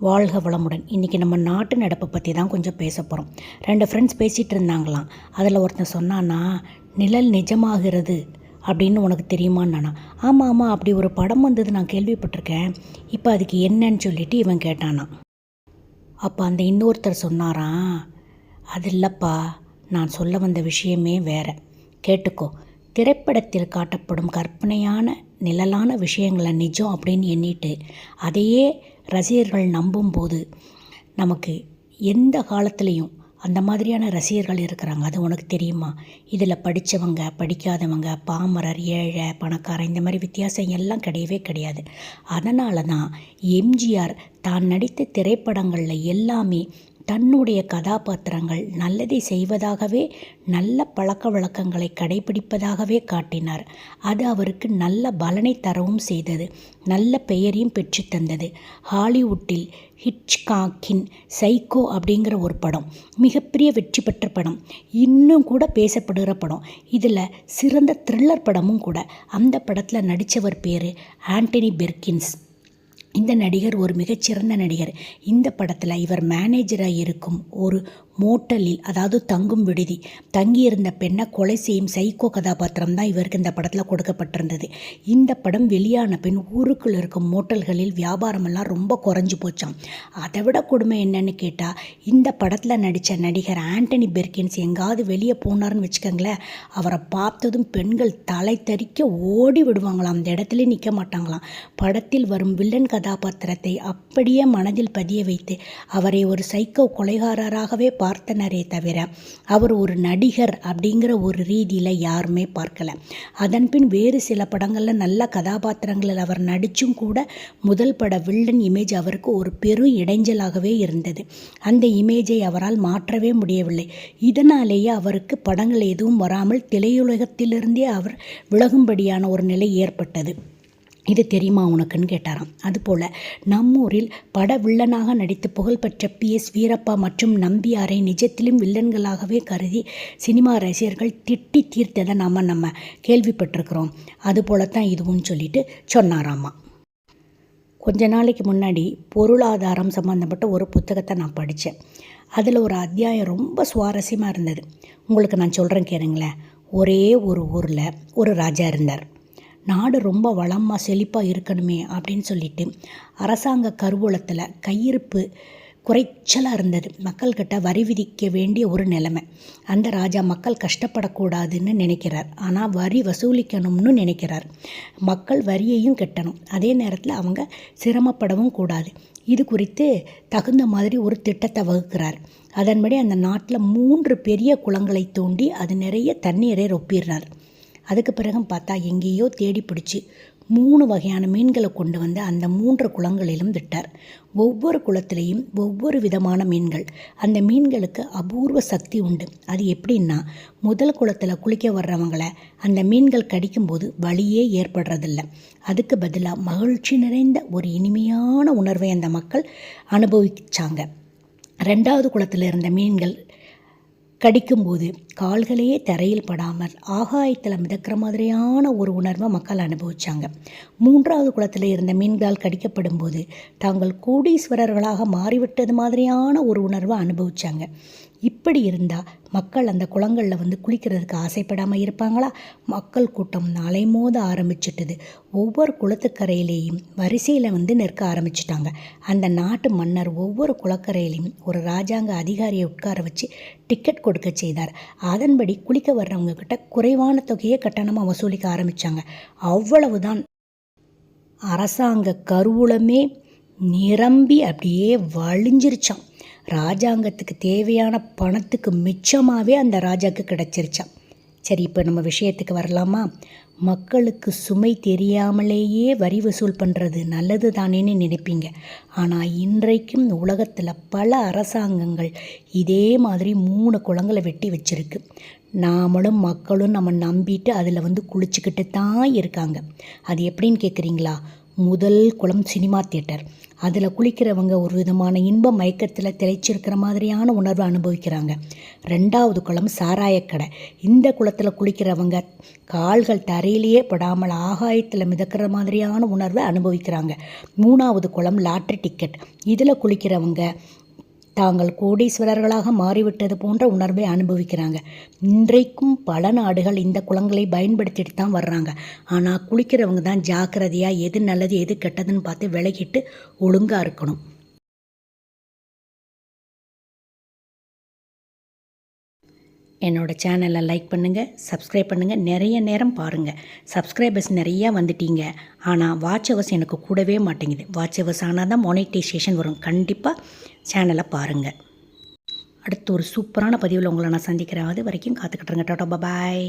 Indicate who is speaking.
Speaker 1: வாழ்க வளமுடன். இன்றைக்கி நம்ம நாட்டு நடப்பை பற்றி தான் கொஞ்சம் பேச போகிறோம் ரெண்டு ஃப்ரெண்ட்ஸ் பேசிகிட்டு இருந்தாங்களாம். அதில் ஒருத்தன் சொன்னான்னா நிழல் நிஜமாகிறது அப்படின்னு உனக்கு தெரியுமான்னு நானா. ஆமாம் ஆமாம் அப்படி ஒரு படம் வந்தது நான் கேள்விப்பட்டிருக்கேன். இப்போ அதுக்கு என்னன்னு சொல்லிட்டு இவன் கேட்டானா அப்போ அந்த இன்னொருத்தர் சொன்னாராம் அது இல்லைப்பா நான் சொல்ல வந்த விஷயமே வேற. கேட்டுக்கோ. திரைப்படத்தில் காட்டப்படும் கற்பனையான நிழலான விஷயங்களை நிஜம் அப்படின்னு எண்ணிட்டு அதையே ரசிகர்கள் நம்பும்போது நமக்கு எந்த காலத்துலேயும் அந்த மாதிரியான ரசிகர்கள் இருக்கிறாங்க. அது உனக்கு தெரியுமா? இதில் படித்தவங்க படிக்காதவங்க பாமரர் ஏழை பணக்காரன் இந்த மாதிரி வித்தியாசம் எல்லாம் கிடையவே கிடையாது. அதனால தான் எம்ஜிஆர் தான் நடித்த திரைப்படங்களில் எல்லாமே தன்னுடைய கதாபாத்திரங்கள் நல்லதை செய்வதாகவே நல்ல பழக்க வழக்கங்களை கடைபிடிப்பதாகவே காட்டினார். அது அவருக்கு நல்ல பலனை தரவும் செய்தது. நல்ல பெயரையும் பெற்றுத்தந்தது ஹாலிவுட்டில் ஹிட்ச்காக்கின் சைக்கோ அப்படிங்கிற ஒரு படம். மிகப்பெரிய வெற்றி பெற்ற படம். இன்னும் கூட பேசப்படுகிற படம். இதில் சிறந்த த்ரில்லர் படமும் கூட. அந்த படத்தில் நடித்தவர் பேர் ஆண்டனி பெர்கின்ஸ். இந்த நடிகர் ஒரு மிகச்சிறந்த நடிகர். இந்த படத்தில் இவர் மேனேஜராக இருக்கும் ஒரு மோட்டலில் அதாவது தங்கும் விடுதி தங்கியிருந்த பெண்ணை கொலை செய்யும் சைக்கோ கதாபாத்திரம் தான் இவருக்கு இந்த படத்தில் கொடுக்கப்பட்டிருந்தது. இந்த படம் வெளியான பின் ஊருக்குள்ள இருக்கும் மோட்டல்களில் வியாபாரமெல்லாம் ரொம்ப குறைஞ்சு போச்சாம். அதை விட கொடுமை என்னன்னு கேட்டால் இந்த படத்தில் நடித்த நடிகர் ஆண்டனி பெர்கின்ஸ் எங்காவது வெளியே போனார்னு வச்சுக்கோங்களேன் அவரை பார்த்ததும் பெண்கள் தலை தறிக்க ஓடி விடுவாங்களாம். அந்த இடத்துல நிற்க மாட்டாங்களாம். படத்தில் வரும் வில்லன் கதாபாத்திரத்தை அப்படியே மனதில் பதிய வைத்து அவரை ஒரு சைக்கோ கொலைகாரராகவே பார்த்தனரே தவிர அவர் ஒரு நடிகர் அப்படிங்கிற ஒரு ரீதியில் யாருமே பார்க்கல. அதன் பின் வேறு சில படங்களில் நல்ல கதாபாத்திரங்களில் அவர் நடித்தும் கூட முதல் பட வில்லன் இமேஜ் அவருக்கு ஒரு பெரும் இடைஞ்சலாகவே இருந்தது. அந்த இமேஜை அவரால் மாற்றவே முடியவில்லை. இதனாலேயே அவருக்கு படங்கள் எதுவும் வராமல் திரையுலகத்திலிருந்தே அவர் விலகும்படியான ஒரு நிலை ஏற்பட்டது. இது தெரியுமா உனக்குன்னு கேட்டாராம். அதுபோல் நம்மூரில் பட வில்லனாக நடித்து புகழ்பெற்ற பி. எஸ். வீரப்பா மற்றும் நம்பியாரை நிஜத்திலும் வில்லன்களாகவே கருதி சினிமா ரசிகர்கள் திட்டி தீர்த்ததை நாம் நம்ம கேள்விப்பட்டிருக்கிறோம். அதுபோல தான் இதுவும் சொல்லிட்டு சொன்னாராமா. கொஞ்ச நாளைக்கு முன்னாடி பொருளாதாரம் சம்மந்தப்பட்ட ஒரு புத்தகத்தை நான் படித்தேன். அதில் ஒரு அத்தியாயம் ரொம்ப சுவாரஸ்யமாக இருந்தது. உங்களுக்கு நான் சொல்கிறேன் கேளுங்களேன். ஒரே ஒரு ஊரில் ஒரு ராஜா இருந்தார். நாடு ரொம்ப வளமாக செழிப்பாக இருக்கணுமே அப்படின்னு சொல்லிட்டு அரசாங்க கருவூலத்தில் கையிருப்பு குறைச்சலாக இருந்தது. மக்கள்கிட்ட வரி விதிக்க வேண்டிய ஒரு நிலைமை. அந்த ராஜா மக்கள் கஷ்டப்படக்கூடாதுன்னு நினைக்கிறார். ஆனால் வரி வசூலிக்கணும்னு நினைக்கிறார். மக்கள் வரியையும் கட்டணும். அதே நேரத்தில் அவங்க சிரமப்படவும் கூடாது. இது குறித்து தகுந்த மாதிரி ஒரு திட்டத்தை வகுக்கிறார். அதன்படி அந்த நாட்டில் மூன்று பெரிய குளங்களை தோண்டி அது நிறைய தண்ணீரை ரொப்பிடுறார். அதுக்கு பிறகு பார்த்தா எங்கேயோ தேடி பிடிச்சி மூணு வகையான மீன்களை கொண்டு வந்து அந்த மூன்று குளங்களிலும் விட்டார் ஒவ்வொரு குளத்திலையும் ஒவ்வொரு விதமான மீன்கள். அந்த மீன்களுக்கு அபூர்வ சக்தி உண்டு. அது எப்படின்னா முதல் குளத்தில் குளிக்க வர்றவங்களை அந்த மீன்கள் கடிக்கும்போது வழியே ஏற்படுறதில்ல. அதுக்கு பதிலாக மகிழ்ச்சி நிறைந்த ஒரு இனிமையான உணர்வை அந்த மக்கள் அனுபவிச்சாங்க. ரெண்டாவது குளத்தில் இருந்த மீன்கள் கடிக்கும்போது கால்களையே தரையில் படாமல் ஆகாயத்தில் மிதக்கிற மாதிரியான ஒரு உணர்வை மக்கள் அனுபவித்தாங்க மூன்றாவது குளத்தில் இருந்த மீன்களால் கடிக்கப்படும் போது தாங்கள் கோடீஸ்வரர்களாக மாறிவிட்டது மாதிரியான ஒரு உணர்வை அனுபவித்தாங்க இப்படி இருந்தால் மக்கள் அந்த குளங்களில் வந்து குளிக்கிறதுக்கு ஆசைப்படாமல் இருப்பாங்களா? மக்கள் கூட்டம் மோத ஆரம்பிச்சிட்டது. ஒவ்வொரு குளத்துக்கரையிலேயும் வரிசையில் வந்து நிற்க ஆரம்பிச்சிட்டாங்க. அந்த நாட்டு மன்னர் ஒவ்வொரு குளக்கரையிலையும் ஒரு ராஜாங்க அதிகாரியை உட்கார வச்சு டிக்கெட் கொடுக்க செய்தார். அதன்படி குளிக்க வர்றவங்க கிட்ட குறைவான தொகையை கட்டணமாக வசூலிக்க ஆரம்பித்தாங்க அவ்வளவுதான். அரசாங்க கருவூலமே நிரம்பி அப்படியே வழிஞ்சிருச்சான் ராஜாங்கத்துக்கு தேவையான பணத்துக்கு மிச்சமாகவே அந்த ராஜாவுக்கு கிடச்சிருச்சான் சரி இப்போ நம்ம விஷயத்துக்கு வரலாமா? மக்களுக்கு சுமை தெரியாமலேயே வரி வசூல் பண்ணுறது நல்லது தானேன்னு நினைப்பீங்க. ஆனால் இன்றைக்கும் உலகத்தில் பல அரசாங்கங்கள் இதே மாதிரி மூணு குளங்களை வெட்டி வச்சுருக்கு. நாமளும் மக்களும் நம்ம நம்பிட்டு அதில் வந்து குளிச்சுக்கிட்டு தான் இருக்காங்க. அது எப்படின்னு கேட்குறீங்களா முதல் குளம் சினிமா தியேட்டர். அதில் குளிக்கிறவங்க ஒரு விதமான இன்ப மயக்கத்தில் திளைச்சிருக்கிற மாதிரியான உணர்வை அனுபவிக்கிறாங்க. ரெண்டாவது குளம் சாராயக்கடை. இந்த குளத்தில் குளிக்கிறவங்க கால்கள் தரையிலேயே படாமல் ஆகாயத்தில் மிதக்கிற மாதிரியான உணர்வை அனுபவிக்கிறாங்க. மூணாவது குளம் லாட்ரி டிக்கெட். இதில் குளிக்கிறவங்க தாங்கள் கோடீஸ்வரர்களாக மாறிவிட்டது போன்ற உணர்வை அனுபவிக்கிறாங்க. இன்றைக்கும் பல நாடுகள் இந்த குளங்களை பயன்படுத்திட்டு தான் வர்றாங்க. ஆனால் குளிக்கிறவங்க தான் ஜாக்கிரதையாக எது நல்லது எது கெட்டதுன்னு பார்த்து விலகிட்டு ஒழுங்காக இருக்கணும். என்னோடய சேனலை லைக் பண்ணுங்கள் சப்ஸ்கிரைப் பண்ணுங்கள் நிறைய நேரம் பாருங்கள் சப்ஸ்கிரைபர்ஸ் நிறையா வந்துட்டீங்க. ஆனால் வாட்ச் ஹவர்ஸ் எனக்கு கூடவே மாட்டேங்குது. வாட்ச் ஹவர்ஸ் ஆனால் தான் மோனிட்டைசேஷன் வரும். கண்டிப்பாக சேனலை பாருங்கள் அடுத்து ஒரு சூப்பரான பதிவில் உங்களை நான் சந்திக்கிறேன். அது வரைக்கும் காத்துக்கிட்டுருங்க டாட்டா பாய்